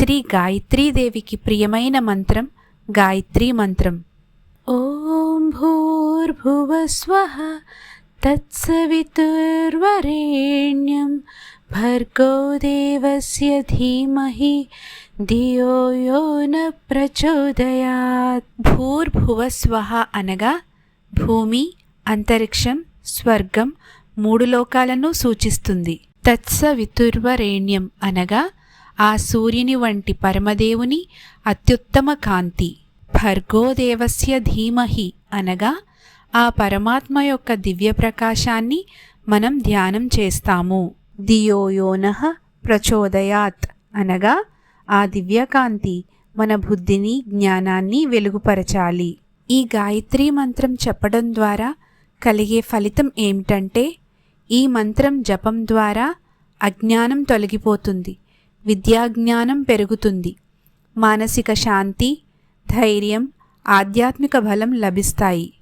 శ్రీ గాయత్రీదేవికి ప్రియమైన మంత్రం గాయత్రీ మంత్రం. ఓం భూర్భువస్వః తత్సవితుర్వరేణ్యం భర్గో దేవస్య ధీమహి ధియో యో న ప్రచోదయాత్. భూర్భువస్వః అనగా భూమి అంతరిక్షం స్వర్గం మూడు లోకాలను సూచిస్తుంది. తత్సవితుర్వరేణ్యం అనగా ఆ సూర్యుని వంటి పరమదేవుని అత్యుత్తమ కాంతి. భర్గోదేవస్య ధీమహి అనగా ఆ పరమాత్మ యొక్క దివ్య ప్రకాశాన్ని మనం ధ్యానం చేస్తాము. దియోయోనః ప్రచోదయాత్ అనగా ఆ దివ్యకాంతి మన బుద్ధిని జ్ఞానాన్ని వెలుగుపరచాలి. ఈ గాయత్రీ మంత్రం చెప్పడం ద్వారా కలిగే ఫలితం ఏమిటంటే ఈ మంత్రం జపం ద్వారా అజ్ఞానం తొలగిపోతుంది. విద్యాజ్ఞానం పెరుగుతుంది. మానసిక శాంతి ధైర్యం ఆధ్యాత్మిక బలం లభిస్తాయి.